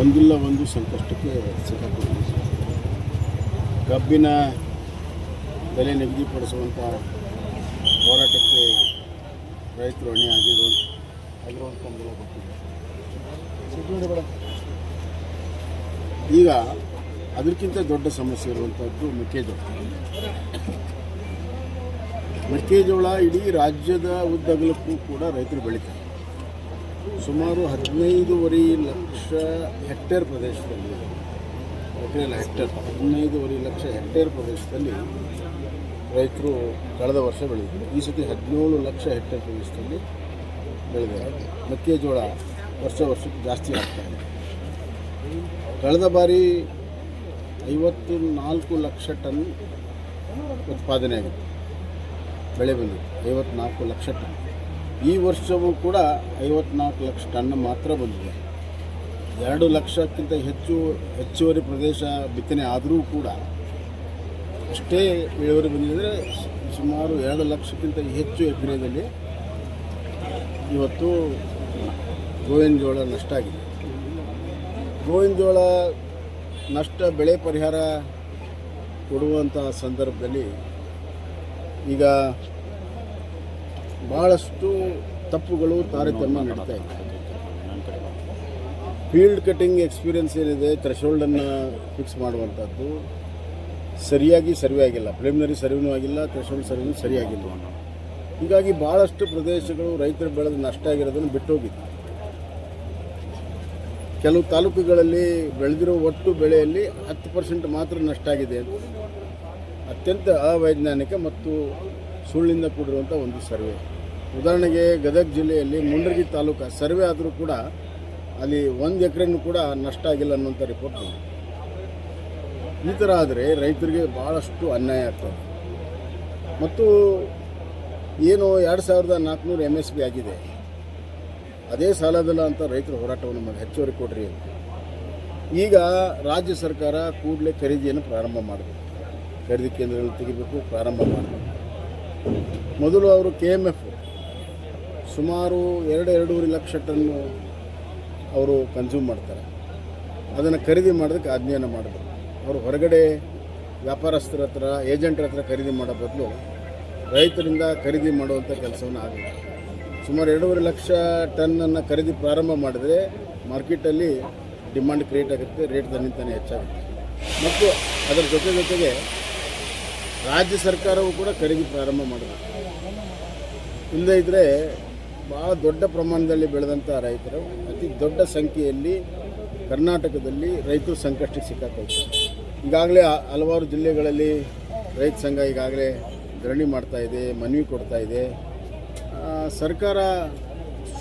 ಒಂದಿಲ್ಲ ಒಂದು ಸಂಕಷ್ಟಕ್ಕೆ ಸಿಕ್ಕಾಕೊಂಡಿದೆ ಕಬ್ಬಿನ ಬೆಲೆ ನಿಗದಿಪಡಿಸುವಂಥ ಹೋರಾಟಕ್ಕೆ ರೈತರು ಹೊಣೆ ಆಗಿರು ಆಗಿರುವಂಥ ಬೆಲೆ ಗೊತ್ತಿದೆ ಈಗ ಅದಕ್ಕಿಂತ ದೊಡ್ಡ ಸಮಸ್ಯೆ ಇರುವಂಥದ್ದು ಮೆಕ್ಕೆಜೋಳ. ಮೆಕ್ಕೆಜೋಳ ಇಡೀ ರಾಜ್ಯದ ಉದ್ದಗಲಕ್ಕೂ ಕೂಡ ರೈತರು ಬೆಳೀತಾರೆ. ಸುಮಾರು ಹದಿನೈದೂವರೆ ಲಕ್ಷ ಹೆಕ್ಟೇರ್ ಪ್ರದೇಶದಲ್ಲಿ ಎಕರೆ ಅಲ್ಲ ಹೆಕ್ಟೇರ್, ಹದಿನೈದೂವರೆ ಲಕ್ಷ ಹೆಕ್ಟೇರ್ ಪ್ರದೇಶದಲ್ಲಿ ರೈತರು ಕಳೆದ ವರ್ಷ ಬೆಳೆದಿದ್ದರು. ಈ ಸತಿ ಹದಿನೇಳು ಲಕ್ಷ ಹೆಕ್ಟೇರ್ ಪ್ರದೇಶದಲ್ಲಿ ಬೆಳೆದಿದ್ದಾರೆ. ಮೆಕ್ಕೆಜೋಳ ವರ್ಷ ವರ್ಷಕ್ಕೆ ಜಾಸ್ತಿ ಆಗ್ತಾ ಇದೆ. ಕಳೆದ ಬಾರಿ ಐವತ್ತು ನಾಲ್ಕು ಲಕ್ಷ ಟನ್ ಉತ್ಪಾದನೆ ಆಗಿದೆ. ಬೆಳೆ ಬಂದಿತ್ತು ಐವತ್ನಾಲ್ಕು ಲಕ್ಷ ಟನ್. ಈ ವರ್ಷವೂ ಕೂಡ ಐವತ್ನಾಲ್ಕು ಲಕ್ಷ ಟನ್ ಮಾತ್ರ ಬಂದಿದೆ. ಎರಡು ಲಕ್ಷಕ್ಕಿಂತ ಹೆಚ್ಚು ಹೆಚ್ಚುವರಿ ಪ್ರದೇಶ ಬಿತ್ತನೆ ಆದರೂ ಕೂಡ ಅಷ್ಟೇ ಇಳುವರಿ ಬಂದಿದೆ. ಸುಮಾರು ಎರಡು ಲಕ್ಷಕ್ಕಿಂತ ಹೆಚ್ಚು ಎಕರೆದಲ್ಲಿ ಇವತ್ತು ಗೋವಿನ ಜೋಳ ನಷ್ಟ ಆಗಿದೆ. ಗೋವಿನ ಜೋಳ ನಷ್ಟ, ಬೆಳೆ ಪರಿಹಾರ ಕೊಡುವಂಥ ಸಂದರ್ಭದಲ್ಲಿ ಈಗ ಭಾಳಷ್ಟು ತಪ್ಪುಗಳು ತಾರತಮ್ಯ ನಡೀತಾ ಇದೆ. ಫೀಲ್ಡ್ ಕಟಿಂಗ್ ಎಕ್ಸ್ಪೀರಿಯನ್ಸ್ ಏನಿದೆ ಥ್ರೆಶೋಲ್ಡನ್ನು ಫಿಕ್ಸ್ ಮಾಡುವಂಥದ್ದು ಸರಿಯಾಗಿ ಸರ್ವೆ ಆಗಿಲ್ಲ. ಪ್ರಿಲಿಮಿನರಿ ಸರ್ವೆನೂ ಆಗಿಲ್ಲ ಥ್ರೆಶೋಲ್ಡ್ ಸರ್ವೆನೂ ಸರಿಯಾಗಿಲ್ಲ. ಹೀಗಾಗಿ ಭಾಳಷ್ಟು ಪ್ರದೇಶಗಳು ರೈತರು ಬೆಳೆದು ನಷ್ಟ ಆಗಿರೋದನ್ನು ಬಿಟ್ಟೋಗಿತ್ತು ಕೆಲವು ತಾಲೂಕುಗಳಲ್ಲಿ ಬೆಳೆದಿರೋ ಒಟ್ಟು ಬೆಳೆಯಲ್ಲಿ ಹತ್ತು ಪರ್ಸೆಂಟ್ ಮಾತ್ರ ನಷ್ಟ ಆಗಿದೆ. ಅಂತ ಅತ್ಯಂತ ಅವೈಜ್ಞಾನಿಕ ಮತ್ತು ಸುಳ್ಳಿಂದ ಕೂಡಿರುವಂಥ ಒಂದು ಸರ್ವೆ. ಉದಾಹರಣೆಗೆ ಗದಗ ಜಿಲ್ಲೆಯಲ್ಲಿ ಮುಂಡರಗಿ ತಾಲೂಕು ಸರ್ವೆ ಆದರೂ ಕೂಡ ಅಲ್ಲಿ ಒಂದು ಎಕರೆನೂ ಕೂಡ ನಷ್ಟ ಆಗಿಲ್ಲ ಅನ್ನುವಂಥ ರಿಪೋರ್ಟ್ ಬಂದಿದೆ. ಈ ಥರ ಆದರೆ ರೈತರಿಗೆ ಭಾಳಷ್ಟು ಅನ್ಯಾಯ ಆಗ್ತದೆ. ಮತ್ತು ಏನು ಎರಡು ಸಾವಿರದ ನಾಲ್ಕುನೂರು ಎಂ ಎಸ್ ಬಿ ಆಗಿದೆ. ಅದೇ ಸಾಲದಲ್ಲ ಅಂತ ರೈತರು ಹೋರಾಟವನ್ನು ಮಾಡಿ ಹೆಚ್ಚುವರಿ ಕೊಡ್ರಿ. ಈಗ ರಾಜ್ಯ ಸರ್ಕಾರ ಕೂಡಲೇ ಖರೀದಿಯನ್ನು ಪ್ರಾರಂಭ ಮಾಡಬೇಕು. ಖರೀದಿ ಕೇಂದ್ರಗಳನ್ನು ತೆಗಿಬೇಕು, ಪ್ರಾರಂಭ ಮಾಡಬೇಕು. ಮೊದಲು ಅವರು ಕೆ ಎಂ ಎಫ್ ಸುಮಾರು ಎರಡು ಎರಡೂವರೆ ಲಕ್ಷ ಟನ್ನು ಅವರು ಕನ್ಸ್ಯೂಮ್ ಮಾಡ್ತಾರೆ. ಅದನ್ನು ಖರೀದಿ ಮಾಡೋದಕ್ಕೆ ಆಜ್ಞೆಯನ್ನು ಮಾಡಬೇಕು ಅವರು ಹೊರಗಡೆ ವ್ಯಾಪಾರಸ್ಥರ ಹತ್ರ ಏಜೆಂಟ್ರ ಹತ್ರ ಖರೀದಿ ಮಾಡೋ ಬದಲು ರೈತರಿಂದ ಖರೀದಿ ಮಾಡುವಂಥ ಕೆಲಸವನ್ನು ಆಗಿದೆ. ಸುಮಾರು ಎರಡೂವರೆ ಲಕ್ಷ ಟನ್ನನ್ನು ಖರೀದಿ ಪ್ರಾರಂಭ ಮಾಡಿದರೆ ಮಾರ್ಕೆಟಲ್ಲಿ ಡಿಮಾಂಡ್ ಕ್ರಿಯೇಟ್ ಆಗುತ್ತೆ ರೇಟ್ ತನ್ನಿಂತಾನೆ ಹೆಚ್ಚಾಗುತ್ತೆ. ಮತ್ತು ಅದರ ಜೊತೆ ಜೊತೆಗೆ ರಾಜ್ಯ ಸರ್ಕಾರವು ಕೂಡ ಖರೀದಿ ಪ್ರಾರಂಭ ಮಾಡಬೇಕು ಇಲ್ಲದೇ ಇದ್ದರೆ ಭಾಳ ದೊಡ್ಡ ಪ್ರಮಾಣದಲ್ಲಿ ಬೆಳೆದಂಥ ರೈತರು, ಅತಿ ದೊಡ್ಡ ಸಂಖ್ಯೆಯಲ್ಲಿ ಕರ್ನಾಟಕದಲ್ಲಿ ರೈತರು ಸಂಕಷ್ಟಕ್ಕೆ ಸಿಕ್ಕಾಕೊಳ್ತಾರೆ. ಈಗಾಗಲೇ ಹಲವಾರು ಜಿಲ್ಲೆಗಳಲ್ಲಿ ರೈತ ಸಂಘ ಈಗಾಗಲೇ ಧರಣಿ ಮಾಡ್ತಾ ಇದೆ, ಮನವಿ ಕೊಡ್ತಾ ಇದೆ. ಸರ್ಕಾರ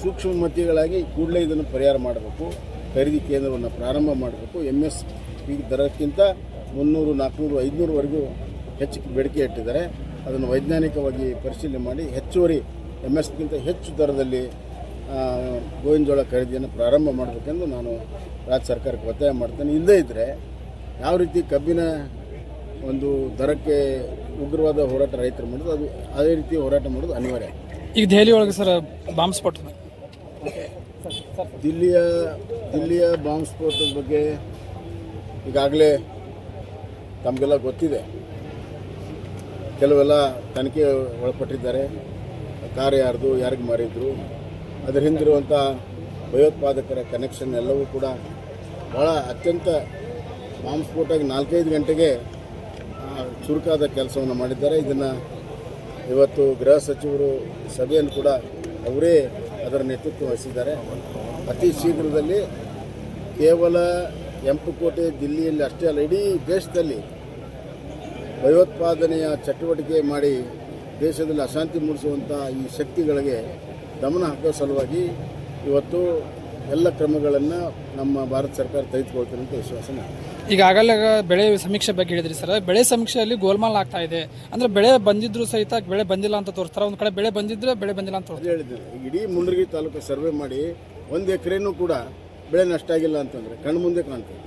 ಸೂಕ್ಷ್ಮ ಮತಿಗಳಾಗಿ ಕೂಡಲೇ ಇದನ್ನು ಪರಿಹಾರ ಮಾಡಬೇಕು, ಖರೀದಿ ಕೇಂದ್ರವನ್ನು ಪ್ರಾರಂಭ ಮಾಡಬೇಕು. ಎಂ ಎಸ್ ಪಿ ದರಕ್ಕಿಂತ ಮುನ್ನೂರು, ನಾಲ್ಕುನೂರು ಐದುನೂರವರೆಗೂ ಹೆಚ್ಚು ಬೇಡಿಕೆ ಇಟ್ಟಿದ್ದಾರೆ. ಅದನ್ನು ವೈಜ್ಞಾನಿಕವಾಗಿ ಪರಿಶೀಲನೆ ಮಾಡಿ ಹೆಚ್ಚುವರಿ ಎಂ ಎಸ್ಗಿಂತ ಹೆಚ್ಚು ದರದಲ್ಲಿ ಗೋವಿನ ಜೋಳ ಖರೀದಿಯನ್ನು ಪ್ರಾರಂಭ ಮಾಡಬೇಕೆಂದು ನಾನು ರಾಜ್ಯ ಸರ್ಕಾರಕ್ಕೆ ಒತ್ತಾಯ ಮಾಡ್ತೇನೆ. ಇಲ್ಲದೇ ಇದ್ದರೆ ಯಾವ ರೀತಿ ಕಬ್ಬಿನ ಒಂದು ದರಕ್ಕೆ ಉಗ್ರವಾದ ಹೋರಾಟ ರೈತರು ಮಾಡೋದು ಅದು ಅದೇ ರೀತಿ ಹೋರಾಟ ಮಾಡೋದು ಅನಿವಾರ್ಯ. ಈಗ ದೆಹಲಿ ಒಳಗೆ ಸರ್ ಬಾಂಬ್ ಸ್ಫೋಟ. ದಿಲ್ಲಿಯ ದಿಲ್ಲಿಯ ಬಾಂಬ್ ಸ್ಫೋಟದ ಬಗ್ಗೆ ಈಗಾಗಲೇ ತಮಗೆಲ್ಲ ಗೊತ್ತಿದೆ. ಕೆಲವೆಲ್ಲ ತನಿಖೆ ಒಳಪಟ್ಟಿದ್ದಾರೆ. ಕಾರ್ ಯಾರ್ದು, ಯಾರಿಗೆ ಮಾರಿದ್ರು. ಅದರ ಹಿಂದಿರುವಂಥ ಭಯೋತ್ಪಾದಕರ ಕನೆಕ್ಷನ್ ಎಲ್ಲವೂ ಕೂಡ ಭಾಳ ಅತ್ಯಂತ ಬಾಂಬ್ ಸ್ಫೋಟಾಗಿ ನಾಲ್ಕೈದು ಗಂಟೆಗೆ ಚುರುಕಾದ ಕೆಲಸವನ್ನು ಮಾಡಿದ್ದಾರೆ. ಇದನ್ನು ಇವತ್ತು ಗೃಹ ಸಚಿವರು ಸಭೆಯನ್ನು ಕೂಡ ಅವರೇ ಅದರ ನೇತೃತ್ವ ವಹಿಸಿದ್ದಾರೆ. ಅತಿ ಶೀಘ್ರದಲ್ಲಿ ಕೇವಲ ಎಂಪುಕೋಟೆ ದಿಲ್ಲಿಯಲ್ಲಿ ಅಷ್ಟೇ ಅಲ್ಲ, ಇಡೀ ದೇಶದಲ್ಲಿ ಭಯೋತ್ಪಾದನೆಯ ಚಟುವಟಿಕೆ ಮಾಡಿ ದೇಶದಲ್ಲಿ ಅಶಾಂತಿ ಮೂಡಿಸುವಂಥ ಈ ಶಕ್ತಿಗಳಿಗೆ ಗಮನ ಹಾಕೋ ಸಲುವಾಗಿ ಇವತ್ತು ಎಲ್ಲ ಕ್ರಮಗಳನ್ನು ನಮ್ಮ ಭಾರತ ಸರ್ಕಾರ ತೆಗೆದುಕೊಳ್ತೀನಿ ಅಂತ ವಿಶ್ವಾಸ ಈಗಾಗಲೇ ಬೆಳೆ ಸಮೀಕ್ಷೆ ಬಗ್ಗೆ ಹೇಳಿದ್ರಿ ಸರ್. ಬೆಳೆ ಸಮೀಕ್ಷೆಯಲ್ಲಿ ಗೋಲ್ಮಾಲ್ ಆಗ್ತಾ ಇದೆ. ಅಂದ್ರೆ ಬೆಳೆ ಬಂದಿದ್ರು ಸಹಿತ ಬೆಳೆ ಬಂದಿಲ್ಲ ಅಂತ ತೋರಿಸ್ತಾರೆ. ಒಂದು ಕಡೆ ಬೆಳೆ ಬಂದಿದ್ರೆ ಬೆಳೆ ಬಂದಿಲ್ಲ ಅಂತ ಹೇಳಿದ್ರು ಇಡೀ ಮುಂಡ್ರಗಿ ತಾಲೂಕು ಸರ್ವೆ ಮಾಡಿ ಒಂದು ಎಕರೆನೂ ಕೂಡ ಬೆಳೆ ನಷ್ಟ ಆಗಿಲ್ಲ ಅಂತಂದರೆ ಕಣ್ಣು ಮುಂದೆ ಕಾಣ್ತದೆ.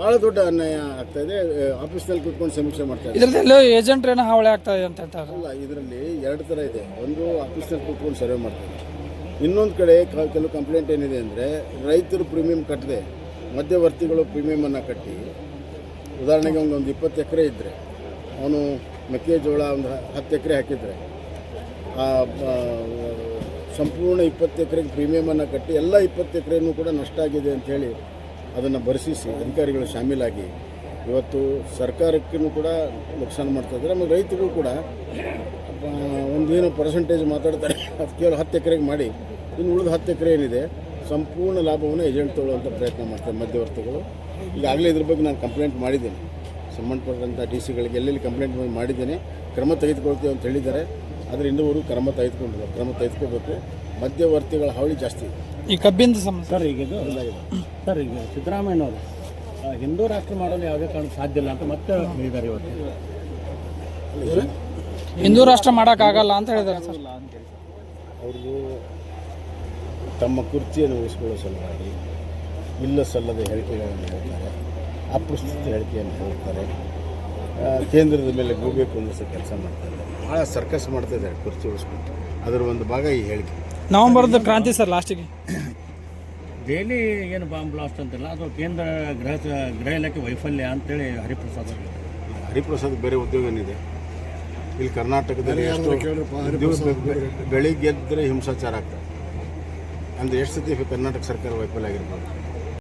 ಭಾಳ ದೊಡ್ಡ ಅನ್ಯಾಯ ಆಗ್ತಾ ಇದೆ. ಆಫೀಸ್ನಲ್ಲಿ ಕೂತ್ಕೊಂಡು ಸಮೀಕ್ಷೆ ಮಾಡ್ತಾ ಇದ್ದಾರೆ. ಇದ್ರದ್ದೆಲ್ಲೋ ಏಜೆಂಟ್ ಏನೋ ಹಾವಳಿ ಆಗ್ತಾ ಇದೆ ಅಂತ ಹೇಳ್ತಾರೆ ಅಲ್ಲ ಇದರಲ್ಲಿ ಎರಡು ಥರ ಇದೆ. ಒಂದು ಆಫೀಸ್ನಲ್ಲಿ ಕೂತ್ಕೊಂಡು ಸರ್ವೆ ಮಾಡ್ತಾರೆ ಇನ್ನೊಂದು ಕಡೆ ಕೆಲವು ಕಂಪ್ಲೇಂಟ್ ಏನಿದೆ ಅಂದರೆ ರೈತರು ಪ್ರೀಮಿಯಂ ಕಟ್ಟದೆ ಮಧ್ಯವರ್ತಿಗಳು ಪ್ರೀಮಿಯಮನ್ನು ಕಟ್ಟಿ. ಉದಾಹರಣೆಗೆ ಒಂದು ಇಪ್ಪತ್ತು ಎಕರೆ ಇದ್ದರೆ ಅವನು ಮೆಕ್ಕೆಜೋಳ ಒಂದು ಹತ್ತು ಎಕರೆ ಹಾಕಿದರೆ ಸಂಪೂರ್ಣ ಇಪ್ಪತ್ತು ಎಕರೆಗೆ ಪ್ರೀಮಿಯಮನ್ನು ಕಟ್ಟಿ ಎಲ್ಲ ಇಪ್ಪತ್ತು ಎಕರೆನೂ ಕೂಡ ನಷ್ಟ ಆಗಿದೆ ಅಂಥೇಳಿ ಅದನ್ನು ಬರೆಸಿಸಿ ಅಧಿಕಾರಿಗಳು ಶಾಮೀಲಾಗಿ ಇವತ್ತು ಸರ್ಕಾರಕ್ಕೂ ಕೂಡ ನುಕ್ಸಾನ ಮಾಡ್ತಾ ಇದ್ದಾರೆ. ಆಮೇಲೆ ರೈತರಿಗೂ ಕೂಡ ಒಂದೇನೋ ಒಂದೇನು ಪರ್ಸೆಂಟೇಜ್ ಮಾತಾಡ್ತಾರೆ. ಅದು ಕೇವಲ ಹತ್ತು ಎಕರೆಗೆ ಮಾಡಿ, ಇನ್ನು ಉಳಿದ ಹತ್ತು ಎಕರೆ ಏನಿದೆ, ಸಂಪೂರ್ಣ ಲಾಭವನ್ನು ಏಜೆಂಟ್ ತಗೊಳ್ಳುವಂಥ ಪ್ರಯತ್ನ ಮಾಡ್ತಾರೆ ಮಧ್ಯವರ್ತಿಗಳು. ಈಗಾಗಲೇ ಇದ್ರ ಬಗ್ಗೆ ನಾನು ಕಂಪ್ಲೇಂಟ್ ಮಾಡಿದ್ದೀನಿ. ಸಂಬಂಧಪಟ್ಟಂಥ ಡಿ ಸಿಗಳಿಗೆ ಎಲ್ಲೆಲ್ಲಿ ಕಂಪ್ಲೇಂಟ್ ಮಾಡಿದ್ದೇನೆ, ಕ್ರಮ ತೆಗೆದುಕೊಳ್ತೀವಿ ಅಂತ ಹೇಳಿದ್ದಾರೆ. ಆದರೆ ಇನ್ನೂವರೆಗೂ ಕ್ರಮ ತೆಗೆದುಕೊಂಡಿಲ್ಲ. ಕ್ರಮ ತೆಗೆದುಕೋಬೇಕು ಮಧ್ಯವರ್ತಿಗಳ ಹಾವಳಿ ಜಾಸ್ತಿ ಇದೆ. ಈ ಕಬ್ಬಿಂದ ಸಮಸ್ಯೆ. ಸರ್ ಈಗ ಇದು ಸರ್ ಈಗ ಸಿದ್ದರಾಮಯ್ಯನವರು ಹಿಂದೂ ರಾಷ್ಟ್ರ ಮಾಡಲು ಯಾವುದೇ ಕಾರಣಕ್ಕೆ ಸಾಧ್ಯ ಇಲ್ಲ ಅಂತ ಮತ್ತೆ ಹೇಳಿದ್ದಾರೆ ಇವತ್ತು. ಹಿಂದೂ ರಾಷ್ಟ್ರ ಮಾಡೋಕ್ಕಾಗಲ್ಲ ಅಂತ ಹೇಳಿದ್ದಾರೆ ಸರ್. ಅವ್ರಿಗೂ ತಮ್ಮ ಕುರ್ಚಿಯನ್ನು ಉಳಿಸ್ಕೊಳ್ಳೋ ಸಲುವಾಗಿ ಇಲ್ಲ ಸಲ್ಲದ ಹೇಳಿಕೆಗಳನ್ನು ಹೇಳ್ತಾರೆ ಅಪ್ರಸ್ತುತ ಹೇಳಿಕೆಯನ್ನು ಹೇಳ್ತಾರೆ ಕೇಂದ್ರದ ಮೇಲೆ ಗೂಬೆ ಕುಂದಿಸೋ ಕೆಲಸ ಮಾಡ್ತಾರೆ. ಭಾಳ ಸರ್ಕಸ್ ಮಾಡ್ತಾ ಇದ್ದಾರೆ ಕುರ್ಚಿ ಉಳಿಸ್ಕೊಂಡು. ಅದರ ಒಂದು ಭಾಗ ಈ ಹೇಳಿಕೆ. ನವಂಬರ್ದ ಕ್ರಾಂತಿ ಸರ್ ಲಾಸ್ಟಿಗೆ. ದೆಹಲಿ ಏನು ಬಾಂಬ್ ಬ್ಲಾಸ್ಟ್ ಅಂತಿಲ್ಲ ಅದು ಕೇಂದ್ರ ಗೃಹ ಗೃಹ ಇಲಾಖೆ ವೈಫಲ್ಯ ಅಂತೇಳಿ ಹರಿಪ್ರಸಾದ್ ಅವರು. ಹರಿಪ್ರಸಾದ್ ಬೇರೆ ಉದ್ಯೋಗ ಏನಿದೆ? ಇಲ್ಲಿ ಕರ್ನಾಟಕದಲ್ಲಿ ಬೆಳಿಗ್ಗೆದ್ರೆ ಬೆಳಿಗ್ಗೆ ಎದ್ದರೆ ಹಿಂಸಾಚಾರ ಆಗ್ತದೆ. ಅಂದರೆ ಎಷ್ಟು ಸತಿ ಕರ್ನಾಟಕ ಸರ್ಕಾರ ವೈಫಲ್ಯ ಆಗಿರ್ಬೋದು?